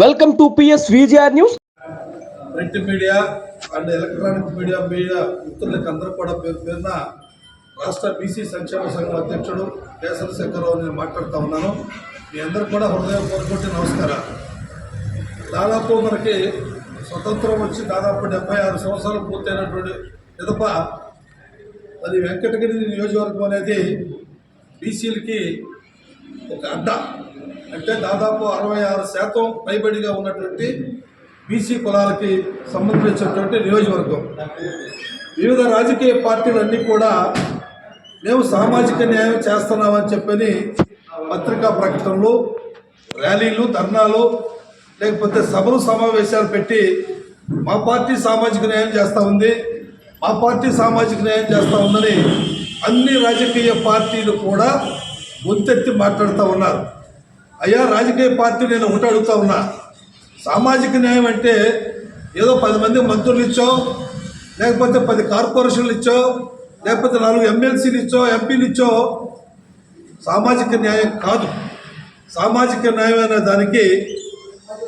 Welcome to PS VGR news. Print media and electronic media media మిత్రులకు అందరూ కూడా పేరు పేరున రాష్ట్ర బీసీ సంక్షేమ సంఘం అధ్యక్షుడు కేసర శంకర్రావు నేను మాట్లాడుతూ ఉన్నాను. మీ అందరూ కూడా హృదయపూర్వక నమస్కారం. దాదాపు మనకి స్వతంత్రం వచ్చి దాదాపు డెబ్బై ఆరు సంవత్సరాలు పూర్తయినటువంటి ఎదప మరి వెంకటగిరి నియోజకవర్గం అనేది బీసీలకి ఒక అడ్డ. అంటే దాదాపు అరవై ఆరు శాతం పైబడిగా ఉన్నటువంటి బీసీ కులాలకి సంబంధించినటువంటి నియోజకవర్గం. వివిధ రాజకీయ పార్టీలన్నీ కూడా మేము సామాజిక న్యాయం చేస్తున్నామని చెప్పని పత్రికా ప్రకటనలు ర్యాలీలు ధర్నాలు లేకపోతే సభలు సమావేశాలు పెట్టి మా పార్టీ సామాజిక న్యాయం చేస్తూ ఉంది మా పార్టీ సామాజిక న్యాయం చేస్తూ ఉందని అన్ని రాజకీయ పార్టీలు కూడా గొంతెత్తి మాట్లాడుతూ ఉన్నారు. అయ్యా రాజకీయ పార్టీ నేను ఒకటి అడుగుతా ఉన్నా. సామాజిక న్యాయం అంటే ఏదో పది మంది మంత్రులు ఇచ్చో లేకపోతే పది కార్పొరేషన్లు ఇచ్చో లేకపోతే నాలుగు ఎమ్మెల్సీలు ఇచ్చో ఎంపీలు ఇచ్చో సామాజిక న్యాయం కాదు. సామాజిక న్యాయం అనే దానికి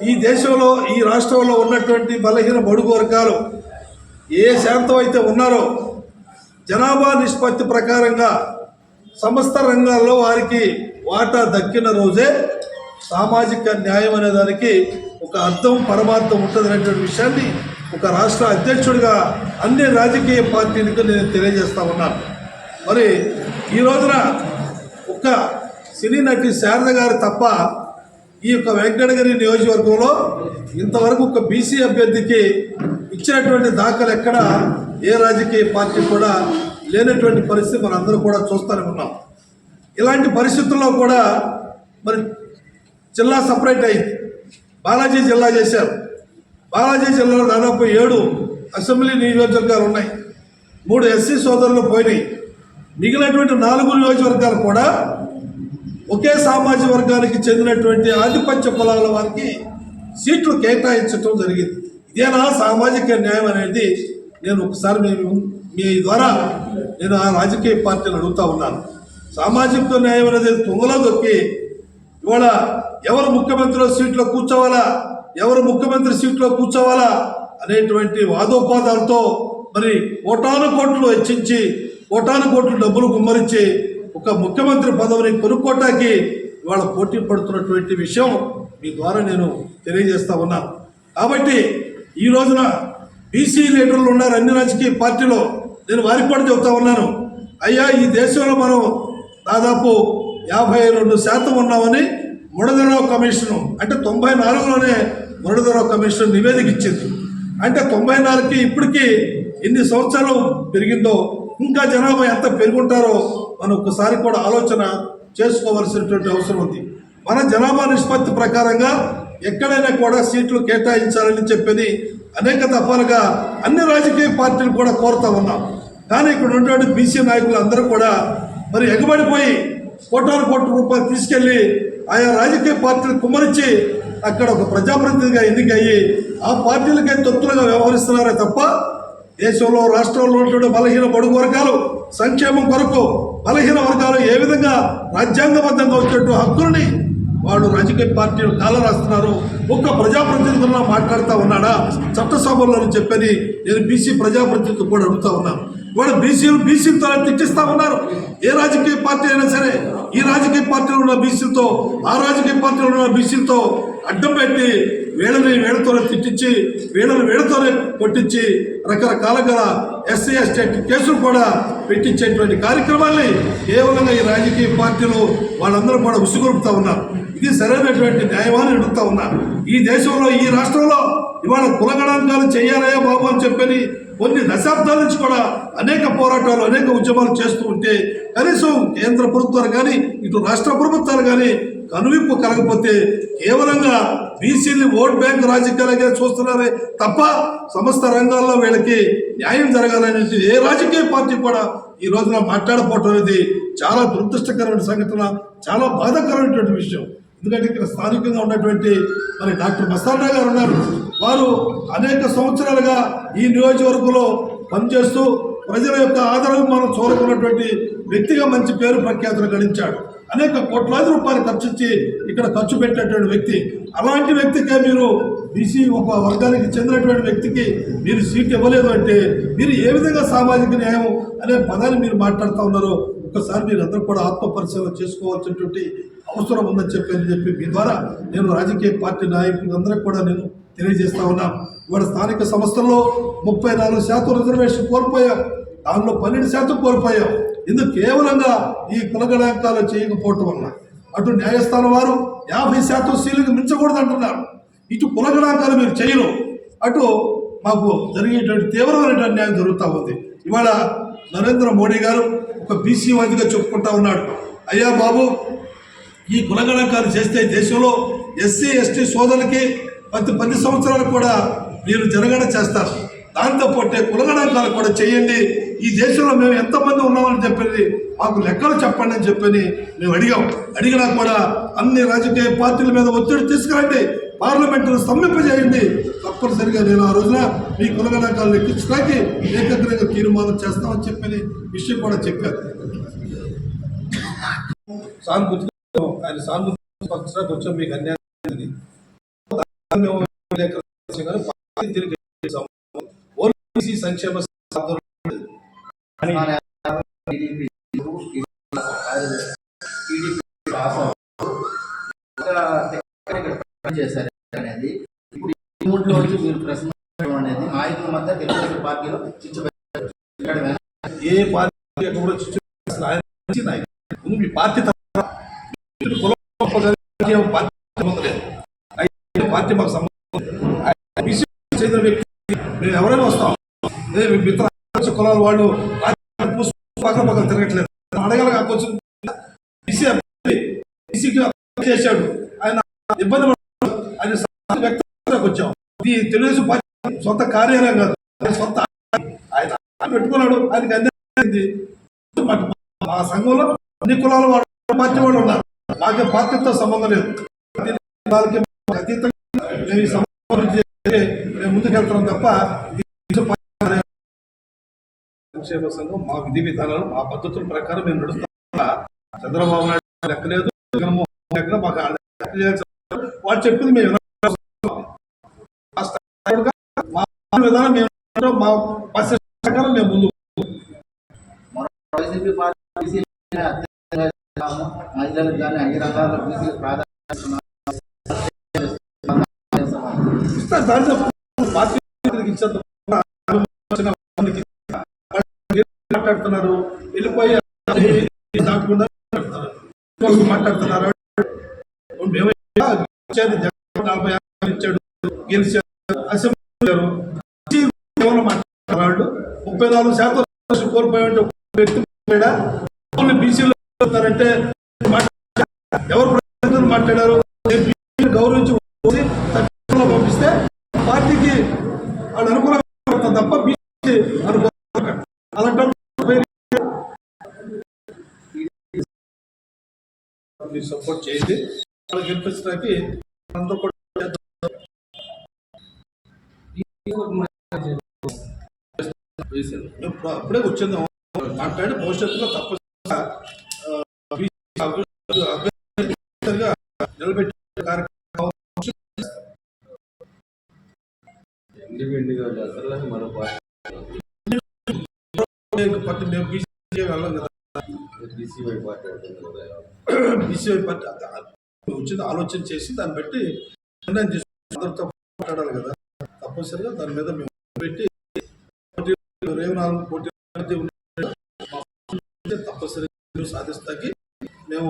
ఈ దేశంలో ఈ రాష్ట్రంలో ఉన్నటువంటి బలహీన బడుగు వర్గాలు ఏ శాంతం అయితే ఉన్నారో జనాభా నిష్పత్తి ప్రకారంగా సమస్త రంగాల్లో వారికి వాటా దక్కిన రోజే సామాజిక న్యాయం అనే దానికి ఒక అర్థం పరమార్థం ఉంటుంది అనేటువంటి విషయాన్ని ఒక రాష్ట్ర అధ్యక్షుడిగా అన్ని రాజకీయ పార్టీలకు నేను తెలియజేస్తా ఉన్నాను. మరి ఈ రోజున ఒక సినీ నటి శారద గారు తప్ప ఈ యొక్క వెంకటగిరి నియోజకవర్గంలో ఇంతవరకు ఒక బీసీ అభ్యర్థికి ఇచ్చినటువంటి దాఖలు ఎక్కడ? ఏ రాజకీయ పార్టీ కూడా లేనటువంటి పరిస్థితి మనం అందరూ కూడా చూస్తూనే ఉన్నాం. ఇలాంటి పరిస్థితుల్లో కూడా మరి జిల్లా సపరేట్ అయింది. బాలాజీ జిల్లా చేశారు. బాలాజీ జిల్లాలో దాదాపు ఏడు అసెంబ్లీ నియోజకవర్గాలు ఉన్నాయి. మూడు ఎస్సీ సోదరులు పోయినాయి. మిగిలినటువంటి నాలుగు నియోజకవర్గాలు కూడా ఒకే సామాజిక వర్గానికి చెందినటువంటి ఆధిపత్య కులాల వారికి సీట్లు కేటాయించడం జరిగింది. ఇదేనా సామాజిక న్యాయం అనేది? నేను ఒకసారి మేము మీ ద్వారా నేను ఆ రాజకీయ పార్టీలు అడుగుతా ఉన్నాను. సామాజిక న్యాయం అనేది తుంగలో దొక్కి ఇవాళ ఎవరు ముఖ్యమంత్రి సీట్లో కూర్చోవాలా ఎవరు ముఖ్యమంత్రి సీట్లో కూర్చోవాలా అనేటువంటి వాదోపాదాలతో మరి కోటాను కోట్లు హెచ్చించి కోటాను కోట్లు డబ్బులు గుమ్మరించి ఒక ముఖ్యమంత్రి పదవిని కొనుక్కోటానికి ఇవాళ పోటీ పడుతున్నటువంటి విషయం మీ ద్వారా నేను తెలియజేస్తా ఉన్నాను. కాబట్టి ఈ రోజున బీసీ లీడర్లు ఉన్నారు అన్ని రాజకీయ పార్టీలో. నేను వారికి కూడా చెబుతా ఉన్నాను. అయ్యా ఈ దేశంలో మనం దాదాపు యాభై రెండు శాతం ఉన్నామని ముడదరావు కమిషన్ అంటే తొంభై నాలుగులోనే మురళీధరరావు కమిషన్ నివేదిక ఇచ్చింది. అంటే తొంభై నాలుగుకి ఇప్పటికీ ఎన్ని సంవత్సరాలు పెరిగిందో ఇంకా జనాభా ఎంత పెరుగుంటారో మనం ఒకసారి కూడా ఆలోచన చేసుకోవాల్సినటువంటి అవసరం ఉంది. మన జనాభా నిష్పత్తి ప్రకారంగా ఎక్కడైనా కూడా సీట్లు కేటాయించాలని చెప్పని అనేక దఫాలుగా అన్ని రాజకీయ పార్టీలు కూడా కోరుతా ఉన్నాం. కానీ ఇక్కడ ఉన్నటువంటి బీసీ నాయకులు అందరూ కూడా మరి ఎగబడిపోయి కోటాను కోట్ల రూపాయలు తీసుకెళ్ళి ఆయా రాజకీయ పార్టీలు కుమ్మరించి అక్కడ ఒక ప్రజాప్రతినిధిగా ఎన్నికయ్యి ఆ పార్టీలకే తొత్తులుగా వ్యవహరిస్తున్నారే తప్ప దేశంలో రాష్ట్రంలో ఉన్నటువంటి బలహీన బడుగు వర్గాలు సంక్షేమం కొరకు బలహీన వర్గాలు ఏ విధంగా రాజ్యాంగబద్ధంగా వచ్చేట్టు హక్కులని వాడు రాజకీయ పార్టీలు కాలం రాస్తున్నారు. ఒక్క ప్రజాప్రతినిధులను మాట్లాడుతూ ఉన్నాడా? చట్టసభల్లో చెప్పని నేను బీసీ ప్రజాప్రతినిధులు కూడా అడుగుతా ఉన్నాను వాడు బీసీలు బీసీలతో తిట్టిస్తా ఉన్నారు. ఏ రాజకీయ పార్టీ అయినా సరే ఈ రాజకీయ పార్టీలో ఉన్న బీసీలతో ఆ రాజకీయ పార్టీలో ఉన్న బీసీలతో అడ్డం పెట్టి వీళ్ళని వీళ్ళతోనే తిట్టించి వీళ్ళని వీళ్ళతోనే కొట్టించి రకరకాల గల ఎస్సీ ఎస్టీ కేసులు కూడా పెట్టించేటువంటి కార్యక్రమాల్ని కేవలంగా ఈ రాజకీయ పార్టీలు వాళ్ళందరూ కూడా ఉసుగొరుపుతా ఉన్నారు. ఇది సరైనటువంటి న్యాయమని అడుగుతా ఉన్నా. ఈ దేశంలో ఈ రాష్ట్రంలో ఇవాళ కులగణాంకాలు చేయాలయా బాబు అని చెప్పని కొన్ని దశాబ్దాల నుంచి కూడా అనేక పోరాటాలు అనేక ఉద్యమాలు చేస్తూ ఉంటే కనీసం కేంద్ర ప్రభుత్వాలు కానీ ఇటు రాష్ట్ర ప్రభుత్వాలు కానీ కనువిప్పు కలగకపోతే కేవలంగా బీసీని ఓట్ బ్యాంక్ రాజకీయాలుగా చూస్తున్నారే తప్ప సమస్త రంగాల్లో వీళ్ళకి న్యాయం జరగాలనేది ఏ రాజకీయ పార్టీ కూడా ఈ రోజున మాట్లాడపోవటం అనేది చాలా దురదృష్టకరమైన సంఘటన చాలా బాధాకరమైనటువంటి విషయం. ఎందుకంటే ఇక్కడ స్థానికంగా ఉన్నటువంటి మరి డాక్టర్ మస్తాన్ గారు ఉన్నారు. వారు అనేక సంవత్సరాలుగా ఈ నియోజకవర్గంలో పనిచేస్తూ ప్రజల యొక్క ఆదరణ మనం చూరుకున్నటువంటి వ్యక్తిగా మంచి పేరు ప్రఖ్యాతులు గడించాడు. అనేక కోట్లాది రూపాయలు ఖర్చు ఇచ్చి ఇక్కడ ఖర్చు పెట్టేటువంటి వ్యక్తి. అలాంటి వ్యక్తికే మీరు బీసీ ఒక వర్గానికి చెందినటువంటి వ్యక్తికి మీరు సీట్ ఇవ్వలేదు అంటే మీరు ఏ విధంగా సామాజిక న్యాయం అనే పదాన్ని మీరు మాట్లాడుతూ ఉన్నారో ఒకసారి మీరు అందరూ కూడా ఆత్మ పరిశీలన చేసుకోవాల్సినటువంటి అవసరం ఉందని చెప్పని చెప్పి మీ ద్వారా నేను రాజకీయ పార్టీ నాయకులందరికీ కూడా నేను తెలియజేస్తా ఉన్నాం. ఇవాళ స్థానిక సంస్థల్లో ముప్పై నాలుగు శాతం రిజర్వేషన్ కోల్పోయాం. దానిలో పన్నెండు శాతం కోల్పోయాం. ఇందుకు కేవలంగా ఈ కులగణాంకాలు చేయకపోవటం వల్ల. అటు న్యాయస్థానం వారు యాభై శాతం సీలింగ్ మించకూడదు అంటున్నారు. ఇటు కులగణాంకాలు మీరు చేయరు. అటు మాకు జరిగేటువంటి తీవ్రమైన అన్యాయం జరుగుతూ ఉంది. ఇవాళ నరేంద్ర మోడీ గారు ఒక బీసీ వాదిగా చెప్పుకుంటా ఉన్నాడు. అయ్యా బాబు ఈ కులగణాంకాలు చేస్తే దేశంలో ఎస్సీ ఎస్టీ సోదరులకి ప్రతి పది సంవత్సరాలు కూడా మీరు జనగణ చేస్తారు. దాంతో పాటే కులగణాంకాలు కూడా చేయండి. ఈ దేశంలో మేము ఎంతమంది ఉన్నామని చెప్పి మాకు లెక్కలు చెప్పండి అని చెప్పని మేము అడిగాం. అడిగినా కూడా అన్ని రాజకీయ పార్టీల మీద ఒత్తిడి తీసుకురండి. పార్లమెంటును సమ్మింపజేయండి తప్పనిసరిగా నేను ఆ రోజున మీ కులగణాంకాలు లెక్కించడానికి ఏకగ్రంగా తీర్మానం చేస్తామని చెప్పని విషయం కూడా చెప్పారు. సానుభూతి ఆయన సానుభూతి వచ్చాం మీకు అన్యాయం తిరిగి. ఓబీసీ సంక్షేమ చేశారు అనేది ఇప్పుడు ఈ మూడు రోజులు మీరు ప్రశ్న అనేది నాయకుల మధ్య తెలుగుదేశం పార్టీలో చిచ్చు పెట్టారు. ఇక్కడ వెనక ఏ పార్టీ ఎక్కడ కూడా చిచ్చు మీ పార్టీ తరఫున మీరు కులం రాజకీయం పార్టీ మాకు సంబంధం వ్యక్తి మేము ఎవరైనా వస్తాం. అదే మిత్ర కులాల వాళ్ళు పక్కన పక్కన తిరగట్లేదు. అడగాలి కాకొచ్చు చేశాడు. ఆయన ఇబ్బంది ఆయన సామాజిక వచ్చాం. ఇది తెలుగుదేశం పార్టీ సొంత కార్యాలయం కాదు. సొంత ఆయన పెట్టుకున్నాడు. ఆయనకి అన్ని మా సంఘంలో అన్ని కులాల వాళ్ళు పార్టీ వాళ్ళు ఉన్నారు. మాకే పార్టీతో సంబంధం లేదు. అతీతంగా మేము ముందుకెళ్తున్నాం తప్ప సంక్షేమ సంఘం మా విధి విధానాలు మా పద్ధతుల ప్రకారం మేము నడుస్తాం చంద్రబాబు నాయుడు లెక్కలేదు. జగన్మోహన్ లెక్కలేదు మాకు వాళ్ళు చెప్పింది మేము మా విధానం మేము మా పరిస్థితి ప్రకారం మేము ముందు మహిళలకు కానీ అన్ని రకాల మాట్లాడుతున్నారు వెళ్ళిపోయి దాటకుండా మాట్లాడుతున్నారు. నలభై ఇచ్చాడు అసెంబ్లీ వాళ్ళు ముప్పై నాలుగు శాతం రిజర్వేషన్ కోల్పోయామంటే ఒక వ్యక్తి మాట్లాడా? ఓన్లీ బీసీలో చెప్తారంటే మాట్లాడారు. ఎవరు ప్రతినిధులు మాట్లాడారు గౌరవించి పంపిస్తే పార్టీకి వాళ్ళు అనుకూలంగా తప్ప బీసీ అనుకూలంగా అలాంటి సపోర్ట్ చేయండి గెలిపించడానికి అందరూ కూడా అప్పుడే వచ్చిందాం మాట్లాడి భవిష్యత్తులో తప్పనిసరిగా పార్టీ మేము బీసీ వెళ్ళం కదా బీసీ పార్టీ వచ్చింది ఆలోచన చేసి దాన్ని బట్టి నిర్ణయం తీసుకుని అందరితో మాట్లాడాలి కదా తప్పనిసరిగా దాని మీద మేము పెట్టి పోటీ రేవు నాలుగు పోటీ తప్పనిసరిగా సాధిస్తాకి మేము